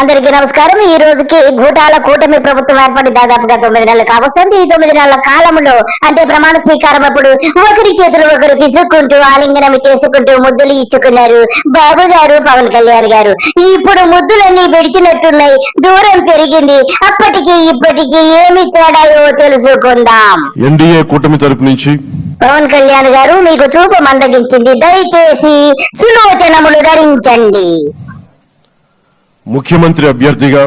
అందరికీ నమస్కారం. ఈ రోజుకి గూటాల కూటమి ప్రభుత్వం ఏర్పడి దాదాపుగా తొమ్మిది నెలలు కావస్తుంది. ఈ తొమ్మిది నెలల కాలంలో అంటే ప్రమాణ స్వీకారం అప్పుడు ఒకరి చేతులు ఒకరు పిసుక్కుంటూ ఆలింగనం చేసుకుంటూ ముద్దులు ఇచ్చుకున్నారు. బాబు గారు పవన్ కళ్యాణ్ గారు. ఇప్పుడు ముద్దులన్నీ పెడిచినట్టున్నాయి దూరం పెరిగింది. అప్పటికి ఇప్పటికి ఏమి తేడాయో తెలుసుకుందాం. ఎన్డీఏ కూటమి తరపు నుంచి పవన్ కళ్యాణ్ గారు మీకు చూపు మందగించింది దయచేసి సులోచనములు ధరించండి. ముఖ్యమంత్రి అభ్యర్థిగా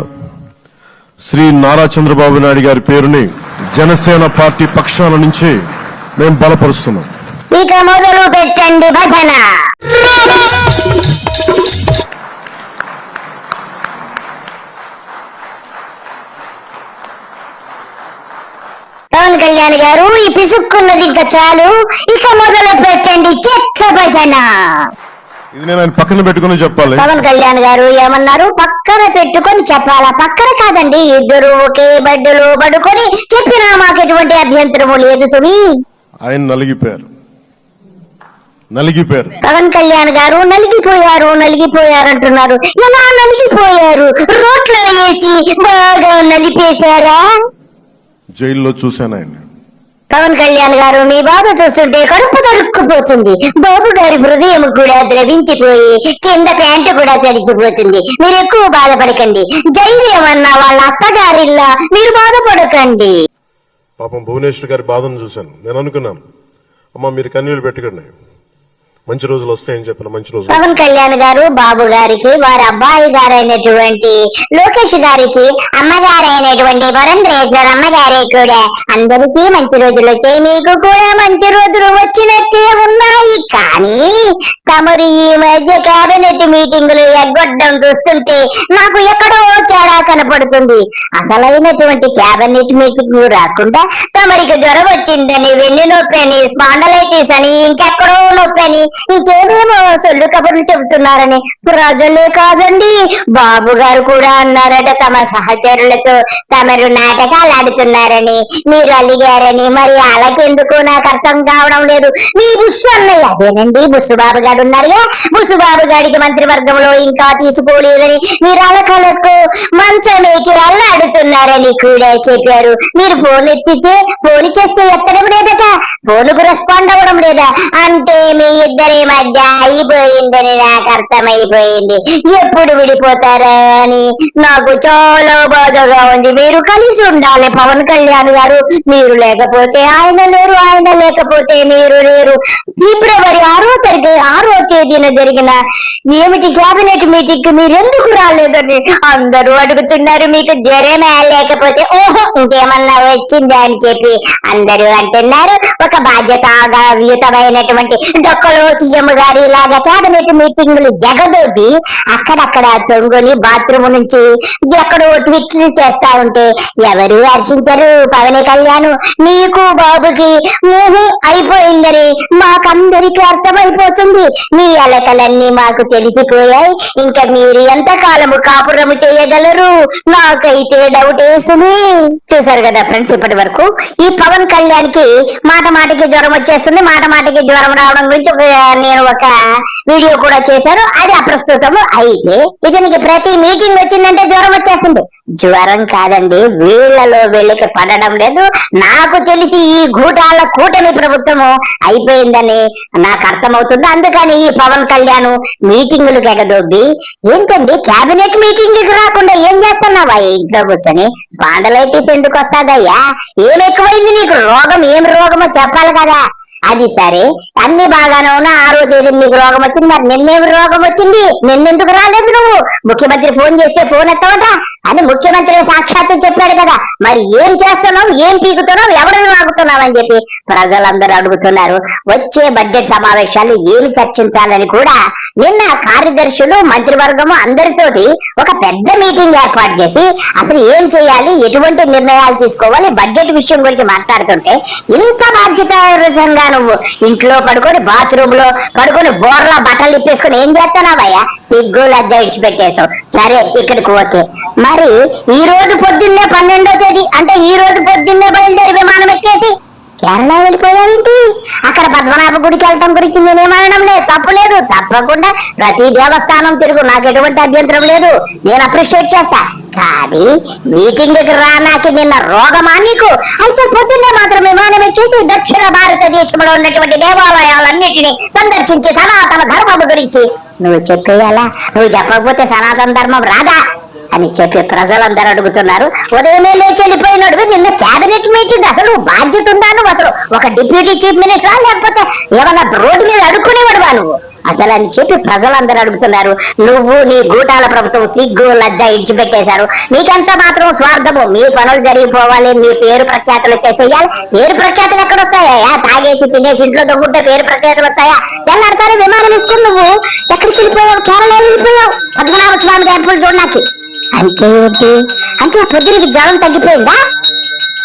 శ్రీ నారా చంద్రబాబు నాయుడు గారి పేరుని జనసేన పార్టీ పక్షాల నుంచి మేము బలపరుస్తున్నాం. ఇక మొదలు పెట్టండి భజన. కళ్యాణ్ గారు ఈ పిసుక్కున్నది ఇంకా చాలు. ఇక మొదలు పెట్టండి చెక్క భజన. ఇది నేను ఆయన పక్కన పెట్టుకుని చెప్పాలి. పవన్ కళ్యాణ్ గారు ఏమన్నారు? పక్కన పెట్టుకొని చెప్పాలా? పక్కన కాదండి ఇద్దరు ఒకే బెడ్డులో పడుకొని చెప్పినా మాకు ఎటువంటి అభ్యంతరము లేదు సుమి. ఆయన నలిగిపోయారు. నలిగిపోయారు. పవన్ కళ్యాణ్ గారు నలిగిపోయారు నలిగిపోయారు అంటున్నారు ఎలా నలిగిపోయారు? రోట్లో వేసి బాగా నలిపేశారా? జైల్లో చూశాను ఆయన పవన్ కళ్యాణ్ గారు మీ బాధ చూస్తుంటే కడుపు తరుక్కుపోతుంది బాబు గారి హృదయం కూడా ద్రవించిపోయి కింద ప్యాంటు కూడా తడిచిపోతుంది. మీరు ఎక్కువ బాధపడకండి. ధైర్యం అన్న వాళ్ళ అత్తగారిల్లా మీరు బాధపడకండి. పాపం భువనేశ్వర్ గారి బాధను చూశాను. నేను అనుకున్నాను. అమ్మ మీరు కన్నీళ్ళు పెట్టుకోండి. మంచి రోజులు వస్తాయని చెప్పిన మంచి రోజులు. పవన్ కళ్యాణ్ గారు బాబు గారికి వారి అబ్బాయి గారైనటువంటి లోకేష్ గారికి అమ్మగారైనటువంటి వరంద్రేశ్వర్ అమ్మగారి కూడా అందరికీ మంచి రోజులు వచ్చాయి మీకు కూడా మంచి రోజులు వచ్చినట్టే ఉన్నాయి. కానీ తమరు ఈ మధ్య కేబినెట్ మీటింగులు ఎగ్గొట్టడం చూస్తుంటే నాకు ఎక్కడో తేడా కనపడుతుంది. అసలైనటువంటి కేబినెట్ మీటింగ్ రాకుండా తమరికి జ్వరం వచ్చిందని వెన్ను నొప్పి అని స్పాండలైటిస్ అని ఇంకెక్కడో నొప్పి అని ఇంకేమేమో సొల్లు కబుర్లు చెబుతున్నారని ప్రజలే కాదండి. బాబు గారు కూడా అన్నారట తమ సహచరులతో తమరు నాటకాలు ఆడుతున్నారని. మీరు అలిగారని. మరి అలాగెందుకు నాకు అర్థం కావడం లేదు. మీ బుస్సు అన్నయ్య. అదేనండి బుస్సుబాబు గారు ఉన్నారుగా బుసుబాబు గారికి మంత్రివర్గంలో ఇంకా తీసుకోలేదని మీరు అలకలకు మంచమేకి అల్లాడుతున్నారని కూడా చెప్పారు. మీరు ఫోన్ ఎత్తితే ఫోన్ చేస్తే ఎత్తడం లేదట ఫోన్కు రెస్పాండ్ అవ్వడం లేదా? అంటే మీ ఇద్దరు మధ్య అయిపోయిందని నాకు అర్థమైపోయింది ఎప్పుడు విడిపోతారా అని నాకు చాలా బాధగా ఉంది. మీరు కలిసి ఉండాలి పవన్ కళ్యాణ్ గారు. మీరు లేకపోతే ఆయన లేరు ఆయన లేకపోతే మీరు లేరు. ఫిబ్రవరి ఆరో తరగతి ఆరో తేదీన జరిగిన ఏమిటి కేబినెట్ మీటింగ్కి మీరు ఎందుకు రాలేదని అందరూ అడుగుతున్నారు. మీకు జ్వరమే లేకపోతే ఓహో ఇంకేమన్నా వచ్చిందా అని చెప్పి అందరూ అంటున్నారు. ఒక బాధ్యతాయుతమైనటువంటి డొక్కలో సీఎం గారి లాగా కేబినెట్ మీటింగ్లు ఎగదొబ్బి అక్కడక్కడ తొంగుని బాత్రూమ్ నుంచి ఎక్కడో ట్విట్లు చేస్తా ఉంటే ఎవరు హర్షించరు పవన్ కళ్యాణ్. నీకు బాబుకి అయిపోయిందని మాకందరికి అర్థమైపోతుంది. మీ అలకలన్నీ మాకు తెలిసిపోయాయి. ఇంకా మీరు ఎంత కాలము కాపురము చేయగలరు? నాకైతే డౌట్ వేసుని చూసారు కదా ఫ్రెండ్స్ ఇప్పటి వరకు ఈ పవన్ కళ్యాణ్కి మాట మాటకి జ్వరం వచ్చేస్తుంది. మాట మాటకి జ్వరం రావడం గురించి ఒక నేను ఒక వీడియో కూడా చేశాను. అది అప్రస్తుతము అయితే ఇతనికి ప్రతి మీటింగ్ వచ్చిందంటే జ్వరం వచ్చేస్తుంది. జ్వరం కాదండి వీళ్ళలో వీళ్ళకి పడడం లేదు. నాకు తెలిసి ఈ గూటాల కూటమి ప్రభుత్వము అయిపోయిందని నాకు అర్థమవుతుంది. అందుకని ఈ పవన్ కళ్యాణ్ మీటింగులకు ఎగదొబ్బి ఏంటండి కేబినెట్ మీటింగ్కి రాకుండా ఏం చేస్తున్నావా? ఇంట్లో కూర్చొని స్పాండలైటిస్ ఎందుకు వస్తాదయ్యా? ఏం ఎక్కువైంది నీకు? రోగం ఏం రోగమో చెప్పాలి కదా. అది సరే అన్ని బాగానే ఆ ఆరో తేదీ నీకు రోగం వచ్చింది మరి నిన్నే రోగం వచ్చింది? నిన్నెందుకు రాలేదు నువ్వు? ముఖ్యమంత్రి ఫోన్ చేస్తే ఫోన్ ఎత్తవట? అని ముఖ్యమంత్రి సాక్షాత్తు చెప్పాడు కదా. మరి ఏం చేస్తున్నావు? ఏం పీకుతున్నావు? ఎవరిని వాగుతున్నావు అని చెప్పి ప్రజలందరూ అడుగుతున్నారు. వచ్చే బడ్జెట్ సమావేశాలు ఏమి చర్చించాలని కూడా నిన్న కార్యదర్శులు మంత్రివర్గము అందరితోటి ఒక పెద్ద మీటింగ్ ఏర్పాటు చేసి అసలు ఏం చేయాలి? ఎటువంటి నిర్ణయాలు తీసుకోవాలి? బడ్జెట్ విషయం గురించి మాట్లాడుతుంటే ఇంత బాధ్యతాయుతంగా నువ్వు ఇంట్లో పడుకొని బాత్రూమ్లో పడుకొని బోర్లా బట్టలు ఇప్పేసుకొని ఏం చేస్తున్నావయ్యా? సిగ్గు లజ్జ ఇడిచిపెట్టేశావు. సరే ఇక్కడికి ఓకే. మరి ఈ రోజు పొద్దున్నే పన్నెండో తేదీ అంటే ఈ రోజు పొద్దున్నే బయలుదేరి విమానం ఎక్కేసి కేరళ వెళ్ళిపోయావేంటి? అక్కడ పద్మనాభ గుడికి వెళ్ళటం గురించి నేనేమనడం లేదు. తప్పు లేదు. తప్పకుండా ప్రతి దేవస్థానం తిరుగు. నాకు ఎటువంటి అభ్యంతరం లేదు. నేను అప్రిషియేట్ చేస్తా. కానీ మీటింగ్కి రానాకి నిన్న రోగమా నీకు? అయితే పొద్దున్నే మాత్రం విమానం ఎక్కేసి దక్షిణ భారతదేశంలో ఉన్నటువంటి దేవాలయాలన్నిటినీ సందర్శించి సనాతన ధర్మం గురించి. నువ్వు చెప్పేయాలా? నువ్వు చెప్పకపోతే సనాతన ధర్మం రాదా? అని చెప్పి ప్రజలందరూ అడుగుతున్నారు. ఉదయమే లేచి వెళ్ళిపోయినాడు. నిన్న కేబినెట్ మీటింగ్ అసలు బాధ్యత ఉందా నువ్వు? అసలు ఒక డిప్యూటీ చీఫ్ మినిస్టరా లేకపోతే ఏమన్నా రోడ్డు మీద అడుక్కునేవాడువా నువ్వు? అసలు అని చెప్పి ప్రజలందరూ అడుగుతున్నారు. నువ్వు నీ గూటాల ప్రభుత్వం సిగ్గు లజ్జ ఇడిచిపెట్టేశారు. నీకంతా మాత్రం స్వార్థము. మీ పనులు జరిగిపోవాలి. మీ పేరు ప్రఖ్యాతులు వచ్చేసేయాలి. పేరు ప్రఖ్యాతులు ఎక్కడ వస్తాయా తాగేసి తినేసి ఇంట్లో దొంగుంటే పేరు ప్రఖ్యాతులు వస్తాయా? తెల్లాడతారు విమానం వేసుకుని నువ్వు ఎక్కడికి వెళ్ళిపోయావు? కేరళ వెళ్ళిపోయావు? పద్మనాభ స్వామి టెంపుల్ చూడడానికి. అంటే ఏంటి అంటే పొద్దునకి జ్వరం తగ్గిపోయిందా?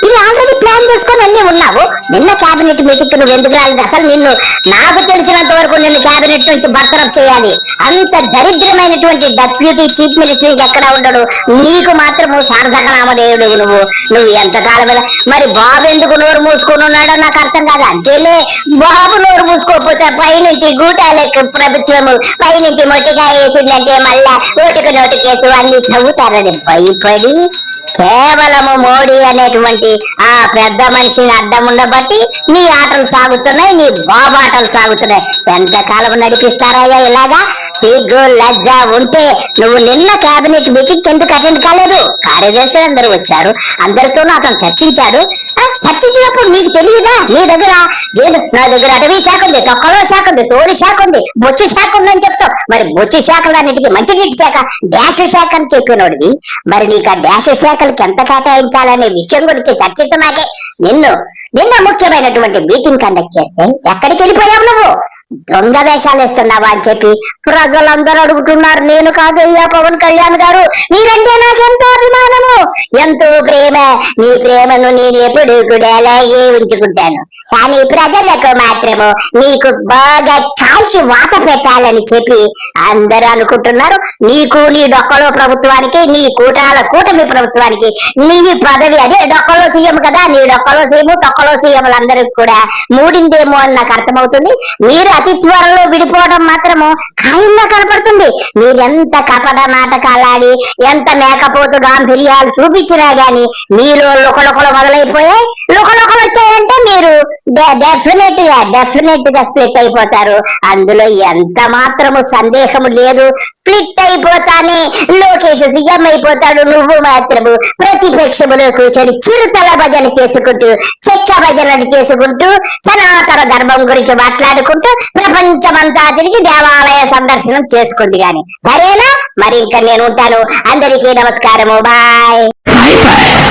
ఇది ఆల్రెడీ ప్లాన్ చేసుకొని అన్ని ఉన్నావు. నిన్న కేబినెట్ మీటింగ్ నువ్వు ఎందుకు రాలేదు? అసలు నిన్ను నాకు తెలిసినంత వరకు నిన్ను కేబినెట్ నుంచి బర్తరఫ్ చేయాలి. అంత దరిద్రమైనటువంటి డెప్యూటీ చీఫ్ మినిస్టర్ ఎక్కడ ఉండడు? నీకు మాత్రము సార్థక నామదేవుడు నువ్వు. నువ్వు ఎంత కాలం మరి బాబు ఎందుకు నోరు మూసుకొని ఉన్నాడో నాకు అర్థం కాదు. అంతేలే బాబు నోరు మూసుకోకపోతే పైనుంచి గూటాలెక్క ప్రభుత్వము పైనుంచి మొట్టికాయ వేసిందంటే మళ్ళా ఓటుకు నోటికేసు అన్ని చదువుతారని భయపడి కేవలము మోడీ అనేటువంటి ఆ పెద్ద మనిషిని అడ్డం ఉండబట్టి నీ ఆటలు సాగుతున్నాయి నీ బాబాటలు సాగుతున్నాయి. ఎంతకాలం నడిపిస్తారయ్యా ఇలాగా? సిగ్గు లజ్జ ఉంటే నువ్వు నిన్న కేబినెట్ మీటింగ్ ఎందుకు అటెండ్ కాలేదు? కార్యదర్శులు అందరూ వచ్చారు. అందరితోనూ అతను చర్చించాడు. చర్చించినప్పుడు నీకు తెలియదా? నీ దగ్గర నేను నా దగ్గర అటవీ శాఖ ఉంది తొక్కలో శాఖ ఉంది తోలి శాఖ ఉంది బొచ్చు శాఖ ఉందని చెప్తావు. మరి బొచ్చు శాఖలన్నిటికీ మంచినీటి శాఖ డాష్ శాఖ అని చెప్పినోడివి. మరి నీకు ఆ డాష్ శాఖలకి ఎంత కేటాయించాలనే విషయం గురించి చర్చించమాకే నిన్ను నిన్న ముఖ్యమైనటువంటి మీటింగ్ కండక్ట్ చేస్తే ఎక్కడికి వెళ్ళిపోయావు నువ్వు? దొంగ వేషాలు వేస్తున్నావా అని చెప్పి ప్రజలందరూ అడుగుతున్నారు. నేను కాదు అయ్యా పవన్ కళ్యాణ్ గారు. మీరంటే నాకు ఎంతో అభిమానము. ఎంతో ప్రేమ. మీ ప్రేమను నేను ఎప్పుడు కూడా అలాగే ఉంచుకుంటాను. కానీ ప్రజలకు మాత్రము మీకు బాగా కాల్చి వాత పెట్టాలని చెప్పి అందరూ అనుకుంటున్నారు. నీకు నీ డొక్కలో ప్రభుత్వానికి నీ కూటాల కూటమి ప్రభుత్వానికి నీ పదవి అదే డొక్కలో సీఎం కదా. నీ డొక్కలో సీఎం తొక్కలో సీఎంలందరికి కూడా మూడిందేమో అని నాకు అర్థమవుతుంది. మీరు అతి త్వరలో విడిపోవడం మాత్రము ఖాయంగా కనపడుతుంది. మీరెంత కపట నాటకాలాడి ఎంత మేకపోతు గాంభీర్యాలు చూపించినా గాని మీలో లుకలుకలు మొదలైపోయాయి లుకలుకలు వచ్చాయంటే మీరు డెఫినెట్గా డెఫినెట్గా స్ప్లిట్ అయిపోతారు. అందులో ఎంత మాత్రము సందేహము లేదు. స్ప్లిట్ అయిపోతానే లోకేష్ సీఎం అయిపోతాడు నువ్వు మాత్రము ప్రతిపక్షములో కూర్చొని చిరుతల భజన చేసుకుంటూ చెక్క భజనలు చేసుకుంటూ సనాతన ధర్మం గురించి మాట్లాడుకుంటూ ప్రపంచమంతా తిరిగి దేవాలయ సందర్శనం చేసుకోండి గాని. సరేనా? మరి ఇంకా నేను ఉంటాను అందరికీ నమస్కారము. బాయ్.